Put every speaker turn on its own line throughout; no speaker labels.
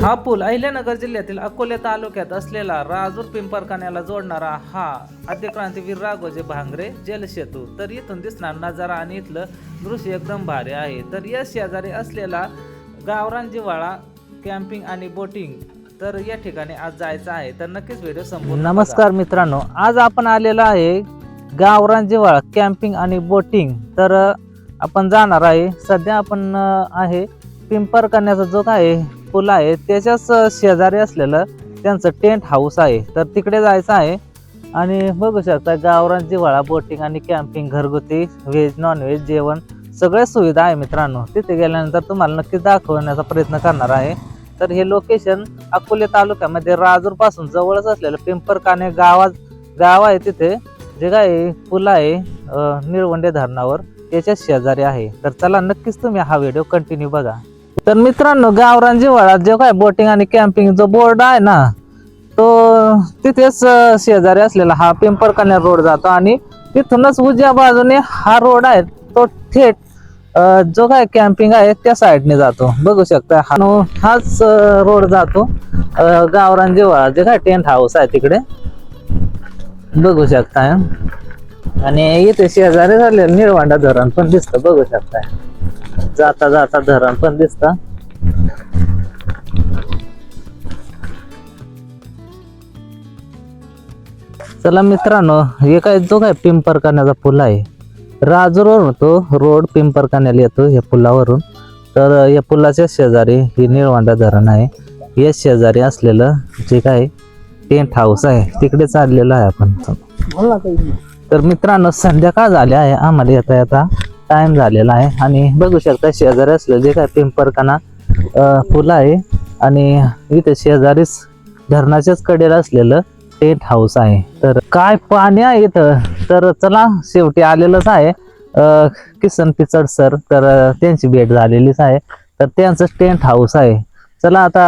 हा पूल अहिल्यानगर जिल्ह्यातील अकोले तालुक्यात असलेला राजूर पिंपरखान्याला जोडणारा हा आद्यक्रांतीवीर राघोजी भांगरे जलसेतू तर इथून दिसणार नजारा आणि इथलं दृश्य एकदम भारी आहे. तर या शेजारी असलेला गावरान जिवाळा कॅम्पिंग आणि बोटिंग तर या ठिकाणी आज जायचं आहे. तर नक्कीच व्हिडिओ संपूर्ण नमस्कार मित्रांनो आज आपण आलेलो आहे गावरान जिवाळा कॅम्पिंग आणि बोटिंग. तर आपण जाणार आहे. सध्या आपण आहे पिंपरकन्याचा जो काय पूल आहे त्याच्याच शेजारी असलेलं त्यांचं टेंट हाऊस आहे. तर तिकडे जायचं आहे. आणि बघू शकता गावरान जिवाळा बोटिंग आणि कॅम्पिंग घरगुती व्हेज नॉनव्हेज जेवण सगळ्या सुविधा आहे मित्रांनो. तिथे गेल्यानंतर तुम्हाला नक्कीच दाखवण्याचा प्रयत्न करणार आहे. तर हे लोकेशन अकोले तालुक्यामध्ये राजूरपासून जवळच असलेलं पिंपरकाने गावात गाव आहे तिथे. जे काय पूल आहे निळवंडे धरणावर त्याच्या शेजारी आहे. तर चला नक्कीच तुम्ही हा व्हिडिओ कंटिन्यू बघा. तर मित्रांनो गावरान जिव्हाळा जो काय बोटिंग आणि कॅम्पिंग जो बोर्ड आहे ना तो तिथेच शेजारी असलेला हा पिंपळकन्या रोड जातो. आणि तिथूनच उजव्या बाजूने हा रोड आहे तो थेट जो काय कॅम्पिंग आहे त्या साईडने जातो. बघू शकता हा नो- हाच रोड जातो. गावरान जिव्हाळा जे काय टेंट हाऊस आहे तिकडे. बघू शकताय आणि इथे शेजारी झाले निळवांडा धरण पण दिसतं बघू शकताय जाता जाता धरण पण दिसत. चला मित्रांनो हे काय जो काय पिंपरकाण्याचा पूल आहे. राजूरवरून तो रोड पिंपरकाण्याला येतो या पुलावरून. तर या पुलाच्या शेजारी ही निळवांडा धरण आहे. या शेजारी असलेलं जे काय टेंट हाऊस आहे तिकडे चाललेलं आहे आपण. तर मित्रांनो संध्याकाळ झाली आहे. आम्हाला येता येता टाइम झालेला आहे. आणि बघू शकता शेजारी असलं जे काय पिंपरकाना पूल आहे आणि इथे शेजारीच धरणाच्याच कडेला असलेलं टेंट हाऊस आहे. तर काय पाणी आहे इथं? तर चला शेवटी आलेलंच आहे. किसन पिचड सर तर त्यांची भेट झालेलीच आहे. तर त्यांचं टेंट हाऊस आहे. चला आता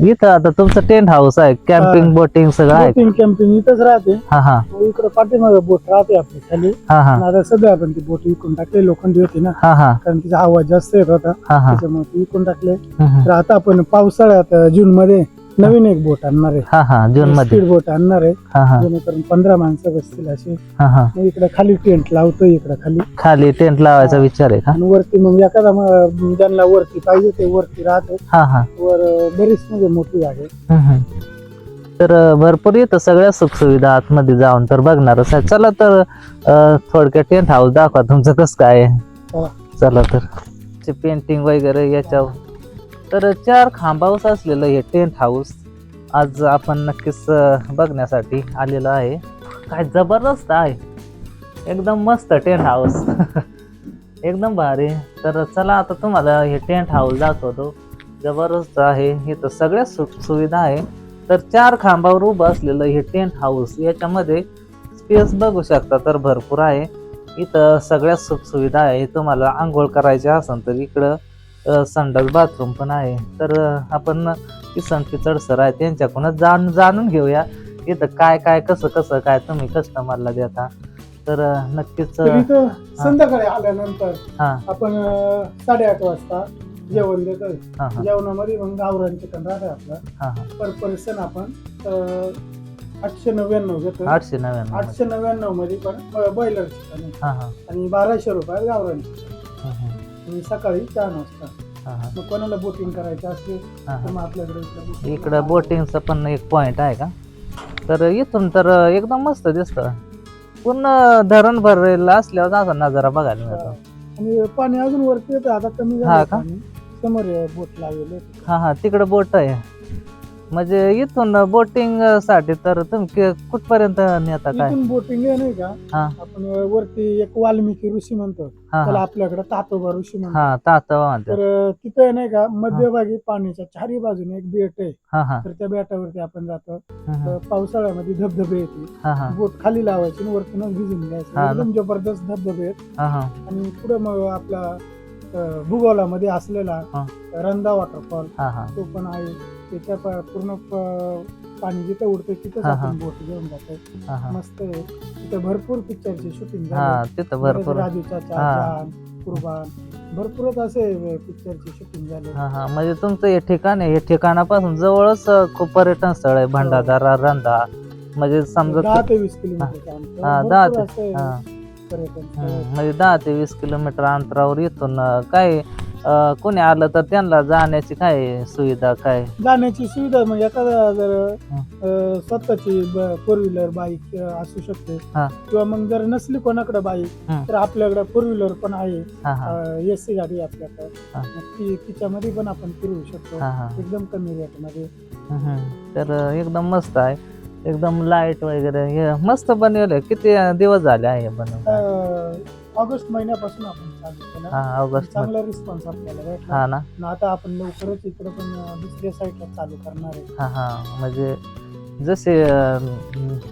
इथं आता तुमचं टेंट हाऊस आहे कॅम्पिंग बोटिंग सगळं आहे.
बोटिंग कॅम्पिंग इथंच राहते.
हा हा.
इकडे पाठीमागे बोट राहते आपली खाली.
हा हा.
आता सध्या आपण ती बोट विकून टाकले लोखंडी होती ना.
हा हा.
कारण तिचा आवाज जास्त येत होता.
हा हा.
त्याच्यामुळे ती विकून टाकले.
हम्म, हम्म.
तर आता आपण पावसाळ्यात जून मध्ये नवीन एक बोट आणणार आहे.
हा हा जून मध्ये
स्पीड बोट आणणार आहे.
हा हा.
जेणेकरून पंधरा माणसं बसतील असे.
हा हा.
मग इकडे खाली टेंट लावतो इकडे खाली.
खाली टेंट लावायचा विचार आहे का?
आणि वरती मग एखादा म- ज्यांना वरती पाहिजे ते वरती राहते.
हा हा.
वर अं, बरीच म्हणजे मोठी जागा आहे.
हम्म, हम्म. तर अं, भरपूर येतं सगळ्या सुखसुविधा आतमध्ये जाऊन तर बघणारच आहे. चला तर अं, थोडक्यात टेंट हाऊस दाखवा. तुमचं कसं काय आहे.
चला.
चला तर. पेंटिंग वगैरे याच्यावर. तर चार खांबाऊस असलेलं हे टेंट हाऊस आज आपण नक्कीच बघण्यासाठी आलेलं आहे. काय जबरदस्त आहे. एकदम मस्त टेंट हाऊस. एकदम भारी. तर चला आता तुम्हाला हे टेंट हाऊस दाखवतो. जबरदस्त आहे. इथं सगळ्या सु सुविधा आहे. तर चार खांबावर उभं असलेलं हे टेंट हाऊस याच्यामध्ये स्पेस बघू शकता तर भरपूर आहे. इथं सगळ्या सुखसुविधा आहे. तुम्हाला आंघोळ करायची असेल तर इकडं संडास बाथरूम पण आहे. तर आपण किसन पिचड सर आहे त्यांच्याकडूनच जाण जाणून घेऊया इथं काय काय कसं कसं काय तुम्ही कस्टमरला देता. तर नक्कीच
संध्याकाळी आल्यानंतर आपण साडेआठ वाजता जेवण देतो. जेवणामध्ये मग गावरान चिकन राहते आपलं. पर पर्सन आपण आठशे नव्याण्णव घेतो.
आठशे नव्याण्णव.
आठशे नव्याण्णवमध्ये पण बॉयलर चिकन
हा हा.
आणि बाराशे रुपये गावरान चिकन. आणि सकाळी
हा हा.
मग कोणाला बोटिंग करायची असली
हा
तर
हा
मग आपल्याकडे इकडं boating
इकडं बोटिंगचं पण एक पॉइंट आहे का? तर इथून तर एकदम मस्त दिसतं. पूर्ण धरण भरलेलं असल्यावर असा नजारा बघायला मिळतो.
आणि पाणी अजून वरती येतं आता कमी
हा
झालं
का?
पाणी. समोर बोट लावलेले
हा हा. तिकडं बोट आहे. म्हणजे इथून बोटिंगसाठी तर तुम्ही कुठपर्यंत नेता काय?
इथून बोटिंग आहे नाही का?
हा.
आपण वरती एक वाल्मिकी ऋषी म्हणतो.
हा
त्याला
हा
आपल्याकडे तातोबा ऋषी म्हणतो
हा तातवा
तर तिथं नाही का मध्यभागी पाण्याच्या चारही बाजूने एक बेट आहे.
हा हा.
तर त्या बेटावरती आपण जातो. तर पावसाळ्यामध्ये धबधबे येते
हा हा.
बोट खाली लावायची आणि वरतूनच भिजून घ्यायचं.
हा.
एकदम जबरदस्त धबधबे आहेत.
हा हा.
आणि पुढे मग आपला अं, भूगोलामध्ये असलेला
हा.
रंदा वॉटरफॉल
हा हा.
तो पण आहे. त्याच्या प- पूर्ण प- पाणी जिथं उडतं तिथंच
हा, हा.
आपण बोट घेऊन जातो
हा हा.
मस्त आहे. तिथे भरपूर पिक्चरचे शूटिंग
हा तिथं भरपूर.
राजू चाचा
हा.
जान कुर्बान भरपूरच असे पिक्चरचे शूटिंग झाले.
हा हा. म्हणजे तुमचं हे ठिकाण आहे. हे ठिकाणापासून जवळच अं, खूप पर्यटन स्थळ आहे. भंडारदरा रंधा म्हणजे समजा
दहा ते वीस.
हा, दहा ते- हा.
पर्यटन
हम्म. म्हणजे दहा ते वीस किलोमीटर अंतरावर इथून अं, काय अं, कोणी आलं तर त्यांना जाण्याची काय सुविधा काय
जाण्याची सुविधा म्हणजे एखादा जर
हं.
अं, स्वतःची फोर व्हीलर बाईक असू शकते
हा.
किंवा मग जर नसली कोणाकडे बाईक
हं.
तर आपल्याकडे फोर व्हीलर पण आहे
हा हा
एस सी गाडी आहे आपल्याकडे
हा.
मग ती तिच्यामध्ये पण आपण फिरवू शकतो
हा हा
एकदम कमी रेटमध्ये
हम्म. तर एकदम मस्त आहे एकदम लाइट वगैरे. हे मस्त बनवलंय. किती दिवस झाले आहे हे बनवून?
अं, ऑगस्ट महिन्यापासून आपण चालू केलं.
हा ऑगस्टमध्ये.
चांगला रिस्पॉन्स आपल्याला भेटला.
हा ना?
आणि आता आपण लवकरच इकडे पण अं, दुसऱ्या साईडला चालू करणार आहे.
हा हा. म्हणजे जसे अं,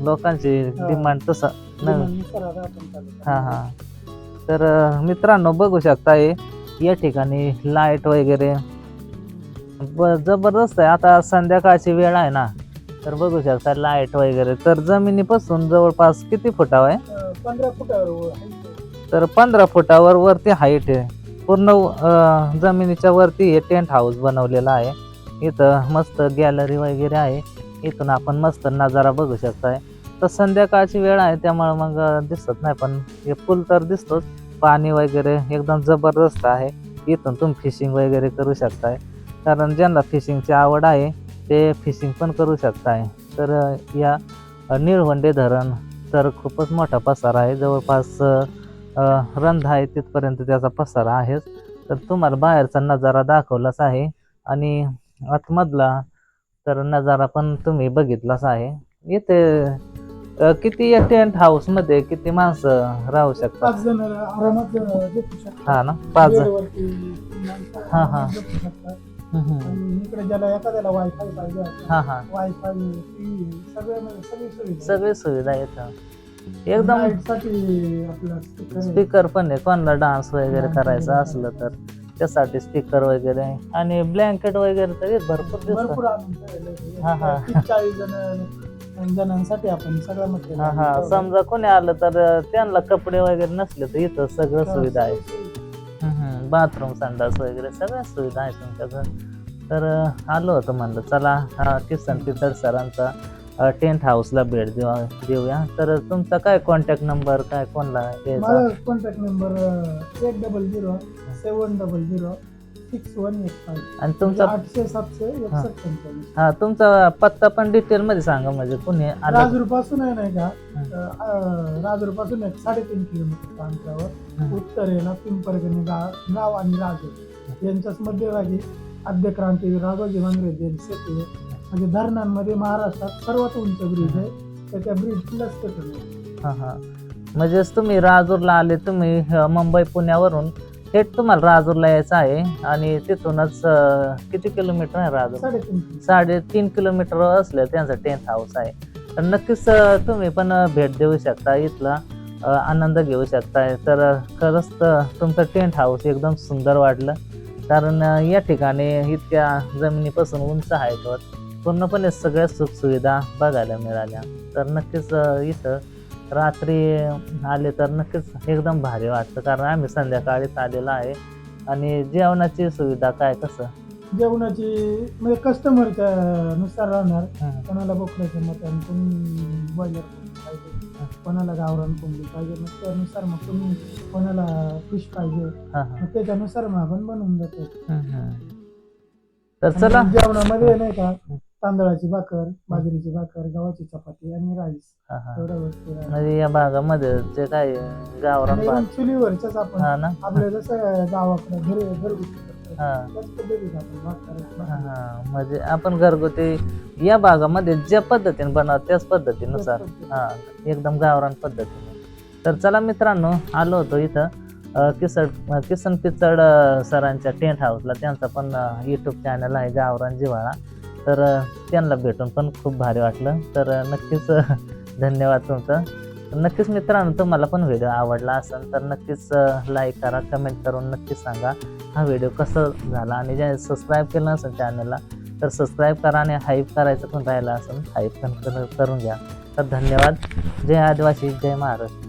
लोकांची. डिमांड तसं. नवीन
विमानानुसार आता आपण चालू
हा हा. तर अं, मित्रांनो बघू शकता हे. या ठिकाणी लाइट वगैरे. ब- जबरदस्त आहे. आता संध्याकाळची वेळ आहे ना. तर बघू शकता लाइट वगैरे. तर जमिनीपासून जवळपास किती फुटावर आहे?
अं, पंधरा फुटावर.
तर पंधरा फुटावर वरती हाईट आहे. पूर्ण अं, जमिनीच्या वरती हे टेंट हाऊस बनवलेला आहे. इथं मस्त गॅलरी वगैरे आहे. इथून आपण मस्त नजारा बघू शकताय. तर संध्याकाळची वेळ आहे त्यामुळे मग अं, दिसत नाही पण हे पूल तर दिसतोच. पाणी वगैरे एकदम जबरदस्त आहे. इथून तुम्ही फिशिंग वगैरे करू शकताय. कारण ज्यांना फिशिंगची आवड आहे ते फिशिंग पण करू शकताय. तर या निळवंडे धरण तर खूपच मोठा पसारा आहे. जवळपास रंध आहे तिथपर्यंत त्याचा पसारा आहेच. तर तुम्हाला बाहेरचा नजारा दाखवलाच आहे. आणि आतमधला तर नजारा पण तुम्ही बघितलाच आहे. इथे किती या टेंट हाऊसमध्ये किती माणसं राहू शकतात? हा ना? पाच हा, हा.
आरामात झोपू शकतात.
हम्म, हम्म.
आणि इकडे ज्याला एखाद्याला वायफाय पाहिजे असेल,
हा हा
वायफाय टीव्ही सगळ्या सगळी सुविधा
सगळी सुविधा येतं एकदम
साठी आपला speaker आहे.
स्पीकर पण आहे कोणाला डान्स वगैरे करायचा असलं तर त्यासाठी स्पीकर वगैरे आहे. आणि ब्लँकेट वगैरे तरी भरपूर दिसतात
भरपूर.
हा, हा.
चाळीस जण जणांसाठी आपण सगळं
हा हा समजा कोणी आलं तर त्यांना कपडे वगैरे नसले तर इथं सगळं सुविधा आहे बाथरूम संडास वगैरे सगळ्या सुविधा आहेत तुमच्याकडं तर आलो होतो म्हणलं चला हा, किसन पितळ सरांचा टेंट हाऊसला भेट देऊ देऊया. तर तुमचा काय कॉन्टॅक्ट नंबर काय कोणला
माझा contact number eight double zero seven double zero six one eight five
आणि तुमचा
आठशे सातशे एकसष्ट
हा तुमचा पत्ता पण डिटेल मध्ये सांगा म्हणजे आलं
राजूरपासून आहे नाही का. राजूरपासून एक साडेतीन किलोमीटर अंतरावर. उत्तरेला पिंपरगणी गाव गाव आणि राजूर. यांच्याच मध्यभागी आद्य क्रांतीवीर राघोजी भांगरे जैन सेतू आहे. म्हणजे धरणांमध्ये महाराष्ट्रात सर्वात उंच ब्रिज आहे. तर त्या ब्रिजला आहे.
हा हा. म्हणजेच तुम्ही राजूरला आले तुम्ही अं, मुंबई पुण्यावरून थेट तुम्हाला राजूरला यायचं आहे आणि तिथूनच अं, किती किलोमीटर आहे राजूर?
साडेतीन किलोमीटर.
साडेतीन किलोमीटर असलं त्यांचं टेंट हाऊस आहे. तर नक्कीच अं, तुम्ही पण अं, भेट देऊ शकता इथला अं, आनंद घेऊ शकताय तर अं, खरंच तर तुमचं टेंट हाऊस एकदम सुंदर वाटलं. कारण या ठिकाणी इतक्या जमिनीपासून उंच हाईटवर पूर्णपणे सगळ्या सुखसुविधा बघायला मिळाल्या. तर नक्कीच इथं रात्री आले तर नक्कीच एकदम भारी वाटतं. कारण आम्ही संध्याकाळीच आलेलो आहे. आणि जेवणाची सुविधा काय कसं?
जेवणाची म्हणजे कस्टमरच्या नुसार राहणार. कोणाला बोकड्याचं मटण कोणी बॉयलर कोणाला गावरान कोंबडी पाहिजे मग त्यानुसार मग तुम्ही कोणाला फिश पाहिजे.
हा हा.
मग त्याच्यानुसार मग आपण बनवून देतो.
हम्म, हम्म. तर चला.
आणि जेवणामध्ये नाही का तांदळाची भाकर बाजरीची भाकर गव्हाची चपाती आणि राईस.
हा, हा.
एवढ्या.
म्हणजे या भागामध्ये जे काय गावरान
आणि चुलीवरच्याच आपण
हा ना.
आपल्या जसं गावाकडे घर घरगुती
हा.
त्याच आपण
हा, हा. म्हणजे आपण घरगुती या भागामध्ये ज्या पद्धतीने बनवत त्याच पद्धतीनुसार. हा एकदम गावरान पद्धतीने. तर चला मित्रांनो आलो होतो इथं. अं, किसड किसन पिचड अं, सरांच्या टेंट हाऊसला त्यांचा पण यूट्यूब चॅनल आहे गावरान जिव्हाळा. तर अं, त्यांना भेटून पण खूप भारी वाटलं. तर अं, नक्कीच अं, धन्यवाद तुमचं. नक्कीच मित्रांनो तुम्हाला पण व्हिडिओ आवडला असेल तर नक्कीच लाईक करा कमेंट करून नक्कीच सांगा. हा व्हिडिओ कसा झाला आणि ज्या सबस्क्राईब केलं नसेल चॅनलला तर सबस्क्राईब करा आणि हाईप करायचं पण राहिलं असेल हाईप पण करून घ्या. तर धन्यवाद. जय आदिवासी जय महाराष्ट्र.